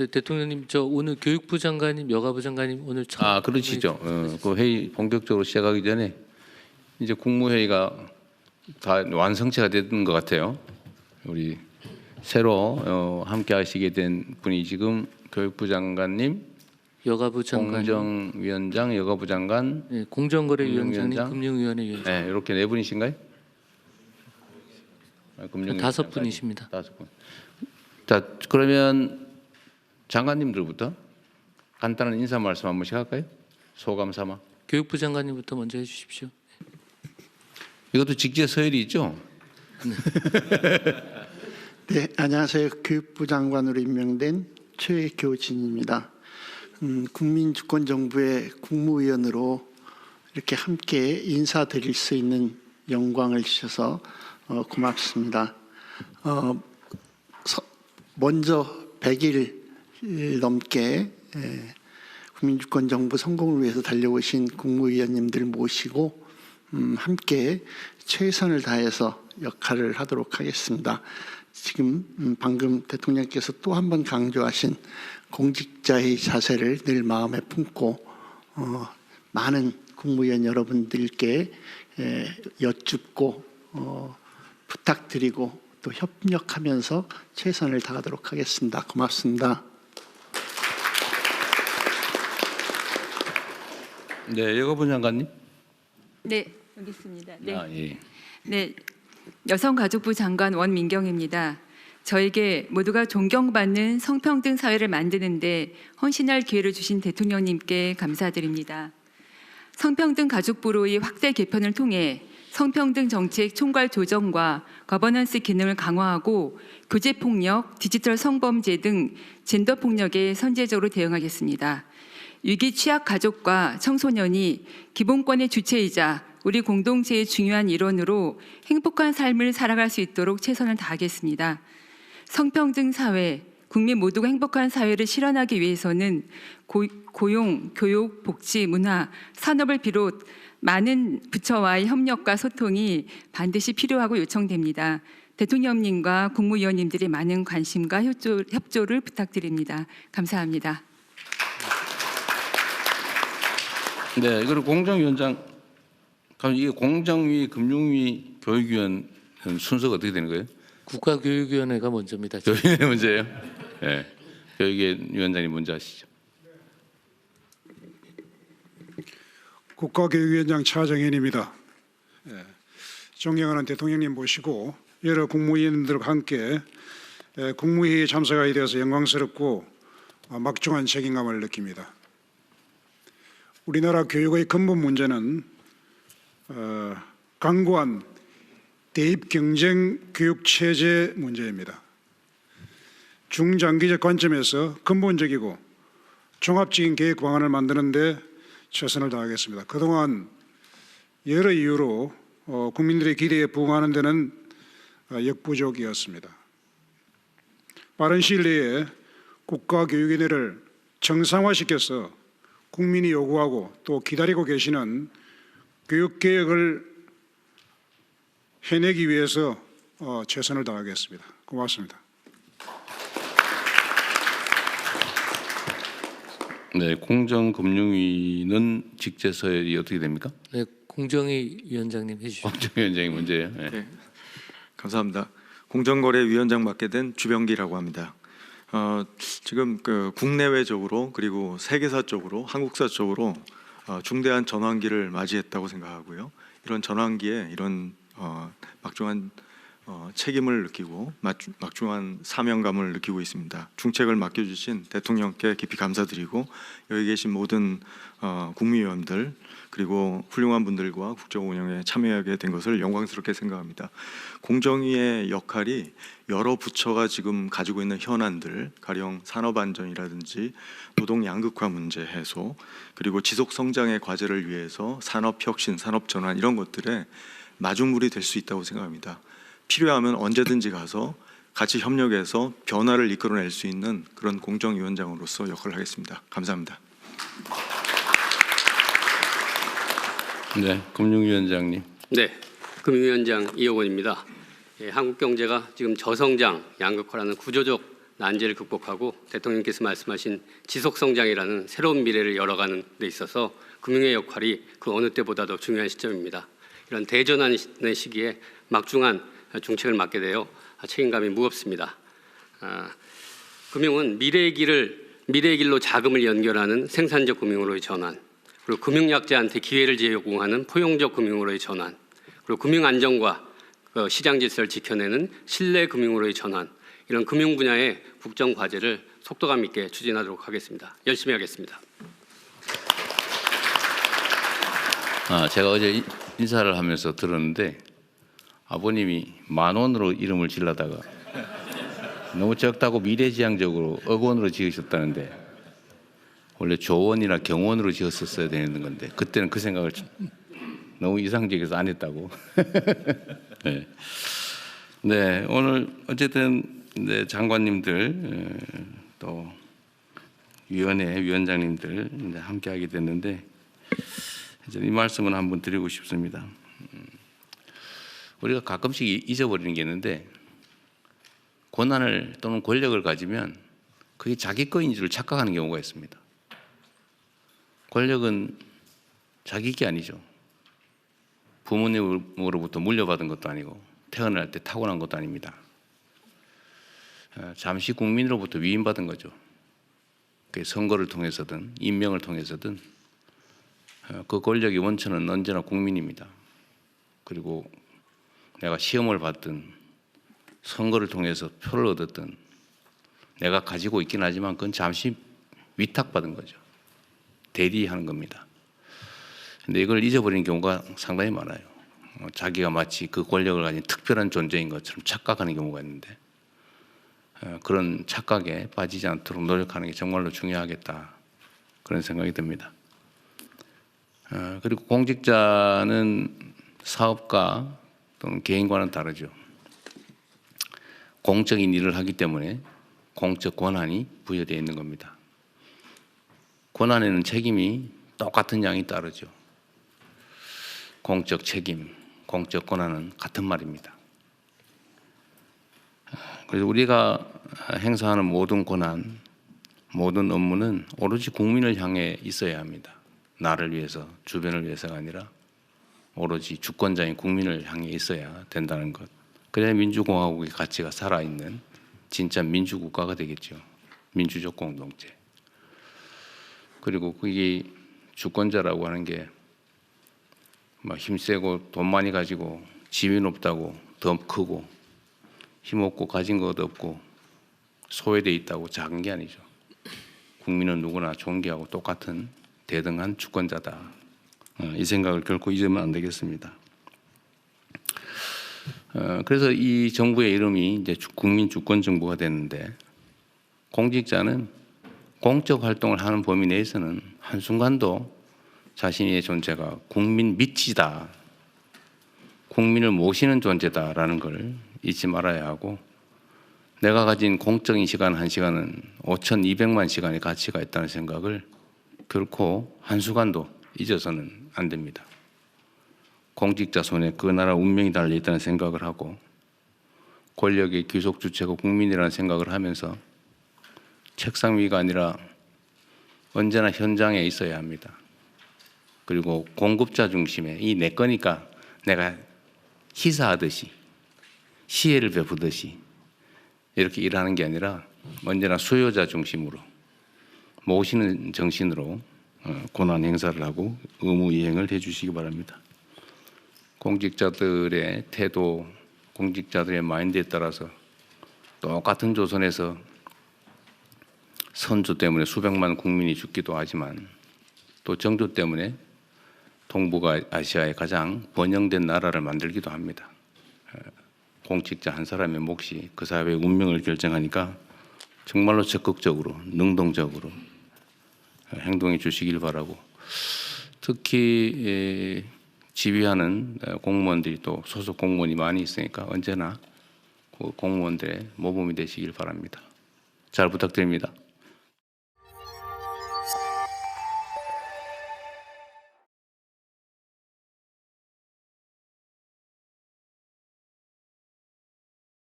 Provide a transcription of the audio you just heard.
네, 대통령님 저 오늘 교육부 장관님, 여가부 장관님 오늘 처음 아 그러시죠. 어, 그 회의 본격적으로 시작하기 전에 이제 국무회의가 다 완성체가 됐던 것 같아요. 우리 새로 어, 함께 하시게 된 분이 지금 교육부 장관님, 여가부 장관, 공정위원장, 여가부 장관, 네, 공정거래위원장님? 금융위원회 위원장 네, 이렇게 네 분이신가요? 아, 금융위원장까지. 다섯 분이십니다. 다섯 분. 자 그러면 장관님들부터 간단한 인사 말씀 한 번씩 할까요? 소감 삼아. 교육부 장관님부터 먼저 해주십시오. 이것도 직제 서열이 있죠? 네, 안녕하세요. 교육부 장관으로 임명된 최교진입니다. 음, 국민주권정부의 국무위원으로 이렇게 함께 인사드릴 수 있는 영광을 주셔서 어, 고맙습니다. 어, 서- 먼저 100일 넘게 에, 국민주권정부 성공을 위해서 달려오신 국무위원님들 모시고 음, 함께 최선을 다해서 역할을 하도록 하겠습니다. 지금 음, 방금 대통령께서 또 한 번 강조하신 공직자의 자세를 늘 마음에 품고 어, 많은 국무위원 여러분들께 에, 여쭙고 어, 부탁드리고 또 협력하면서 최선을 다하도록 하겠습니다. 고맙습니다. 네, 여가부 장관님. 네, 여기 있습니다. 네, 아, 예. 네, 여성가족부 장관 원민경입니다. 저에게 모두가 존경받는 성평등 사회를 만드는데 헌신할 기회를 주신 대통령님께 감사드립니다. 성평등 가족부로의 확대 개편을 통해 성평등 정책 총괄 조정과 거버넌스 기능을 강화하고 교제 폭력, 디지털 성범죄 등 젠더 폭력에 선제적으로 대응하겠습니다. 위기 취약 가족과 청소년이 기본권의 주체이자 우리 공동체의 중요한 일원으로 행복한 삶을 살아갈 수 있도록 최선을 다하겠습니다. 성평등 사회, 국민 모두가 행복한 사회를 실현하기 위해서는 고, 고용, 교육, 복지, 문화, 산업을 비롯 많은 부처와의 협력과 소통이 반드시 필요하고 요청됩니다. 대통령님과 국무위원님들의 많은 관심과 협조, 협조를 부탁드립니다. 감사합니다. 네, 그리고 공정위원장, 그럼 이게 공정위, 금융위, 교육위원 순서가 어떻게 되는 거예요? 국가교육위원회가 먼저입니다. 교육위원회 문제예요? 네, 교육위원장님 먼저 하시죠. 국가교육위원장 차정현입니다. 예, 존경하는 대통령님 모시고 여러 국무위원들과 함께 예, 국무회의에 참석하게 되어서 영광스럽고 어, 막중한 책임감을 느낍니다. 우리나라 교육의 근본 문제는 어, 강고한 대입 경쟁 교육 체제 문제입니다. 중장기적 관점에서 근본적이고 종합적인 계획 방안을 만드는데 최선을 다하겠습니다. 그동안 여러 이유로 어, 국민들의 기대에 부응하는 데는 어, 역부족이었습니다. 빠른 시일 내에 국가교육위원회를 정상화시켜서 국민이 요구하고 또 기다리고 계시는 교육개혁을 해내기 위해서 어, 최선을 다하겠습니다. 고맙습니다. 네, 공정금융위는 직제 서열이 어떻게 됩니까? 네, 공정위 위원장님 해주시죠. 공정위원장이 문제예요. 네. 네. 감사합니다. 공정거래위원장 맡게 된 주병기라고 합니다. 어, 지금 그 국내외적으로 그리고 세계사적으로 한국사적으로 어, 중대한 전환기를 맞이했다고 생각하고요. 이런 전환기에 이런 어, 막중한 어, 책임을 느끼고 막중- 막중한 사명감을 느끼고 있습니다. 중책을 맡겨주신 대통령께 깊이 감사드리고 여기 계신 모든 어, 국무위원들 그리고 훌륭한 분들과 국정 운영에 참여하게 된 것을 영광스럽게 생각합니다. 공정위의 역할이 여러 부처가 지금 가지고 있는 현안들, 가령 산업 안전이라든지 노동 양극화 문제 해소, 그리고 지속 성장의 과제를 위해서 산업 혁신, 산업 전환 이런 것들에 마중물이 될 수 있다고 생각합니다. 필요하면 언제든지 가서 같이 협력해서 변화를 이끌어낼 수 있는 그런 공정위원장으로서 역할을 하겠습니다. 감사합니다. 네, 금융위원장님. 네, 금융위원장 이용원입니다. 예, 한국 경제가 지금 저성장, 양극화라는 구조적 난제를 극복하고 대통령께서 말씀하신 지속 성장이라는 새로운 미래를 열어가는 데 있어서 금융의 역할이 그 어느 때보다도 중요한 시점입니다. 이런 대전환의 시기에 막중한 중책을 맡게 되어 책임감이 무겁습니다. 아, 금융은 미래의 길을 미래의 길로 자금을 연결하는 생산적 금융으로의 전환, 그리고 금융약자한테 기회를 제공하는 포용적 금융으로의 전환, 그리고 금융 안정과 그 시장 질서를 지켜내는 신뢰 금융으로의 전환, 이런 금융 분야의 국정 과제를 속도감 있게 추진하도록 하겠습니다. 열심히 하겠습니다. 아, 제가 어제 인- 인사를 하면서 들었는데 아버님이 만 원으로 이름을 질러다가 너무 적다고 미래지향적으로 억 원으로 지으셨다는데 원래 조원이나 경원으로 지었었어야 되는 건데 그때는 그 생각을 좀 너무 이상적이어서 안 했다고. 네. 네, 오늘 어쨌든 네, 장관님들 에, 또 위원회 위원장님들 이제 함께 하게 됐는데 이제 이 말씀은 한번 드리고 싶습니다. 음, 우리가 가끔씩 이- 잊어버리는 게 있는데 권한을 또는 권력을 가지면 그게 자기 거인 줄 착각하는 경우가 있습니다. 권력은 자기 게 아니죠. 부모님으로부터 물려받은 것도 아니고 태어날 때 타고난 것도 아닙니다. 어, 잠시 국민으로부터 위임받은 거죠. 그 선거를 통해서든 임명을 통해서든 어, 그 권력의 원천은 언제나 국민입니다. 그리고 내가 시험을 받든 선거를 통해서 표를 얻었든 내가 가지고 있긴 하지만 그건 잠시 위탁받은 거죠. 대리하는 겁니다. 근데 이걸 잊어버리는 경우가 상당히 많아요. 어, 자기가 마치 그 권력을 가진 특별한 존재인 것처럼 착각하는 경우가 있는데 어, 그런 착각에 빠지지 않도록 노력하는 게 정말로 중요하겠다 그런 생각이 듭니다. 어, 그리고 공직자는 사업가 또는 개인과는 다르죠. 공적인 일을 하기 때문에 공적 권한이 부여되어 있는 겁니다. 권한에는 책임이 똑같은 양이 따르죠. 공적 책임, 공적 권한은 같은 말입니다. 그래서 우리가 행사하는 모든 권한, 모든 업무는 오로지 국민을 향해 있어야 합니다. 나를 위해서, 주변을 위해서가 아니라 오로지 주권자인 국민을 향해 있어야 된다는 것. 그래야 민주공화국의 가치가 살아있는 진짜 민주국가가 되겠죠. 민주적 공동체. 그리고 그게 주권자라고 하는 게 막 힘세고 돈 많이 가지고 지위 높다고 더 크고 힘없고 가진 것 없고 소외돼 있다고 작은 게 아니죠. 국민은 누구나 존귀하고 똑같은 대등한 주권자다. 어, 이 생각을 결코 잊으면 안 되겠습니다. 어, 그래서 이 정부의 이름이 이제 주- 국민 주권 정부가 됐는데 공직자는 공적 활동을 하는 범위 내에서는 한순간도 자신의 존재가 국민 밑이다. 국민을 모시는 존재다라는 걸 잊지 말아야 하고 내가 가진 공적인 시간 한 시간은 5,200만 시간의 가치가 있다는 생각을 결코 한순간도 잊어서는 안 됩니다. 공직자 손에 그 나라 운명이 달려 있다는 생각을 하고 권력의 귀속 주체가 국민이라는 생각을 하면서 책상 위가 아니라 언제나 현장에 있어야 합니다. 그리고 공급자 중심에 이내 거니까 내가 희사하듯이 시혜를 베푸듯이 이렇게 일하는 게 아니라 언제나 수요자 중심으로 모시는 정신으로 어, 권한 행사를 하고 의무 이행을 해주시기 바랍니다. 공직자들의 태도, 공직자들의 마인드에 따라서 똑같은 조선에서 선조 때문에 수백만 국민이 죽기도 하지만 또 정조 때문에 동북아 아시아의 가장 번영된 나라를 만들기도 합니다. 어, 공직자 한 사람의 몫이 그 사회의 운명을 결정하니까 정말로 적극적으로 능동적으로 어, 행동해 주시길 바라고 특히 에, 지휘하는 어, 공무원들이 또 소속 공무원이 많이 있으니까 언제나 그 공무원들의 모범이 되시길 바랍니다. 잘 부탁드립니다.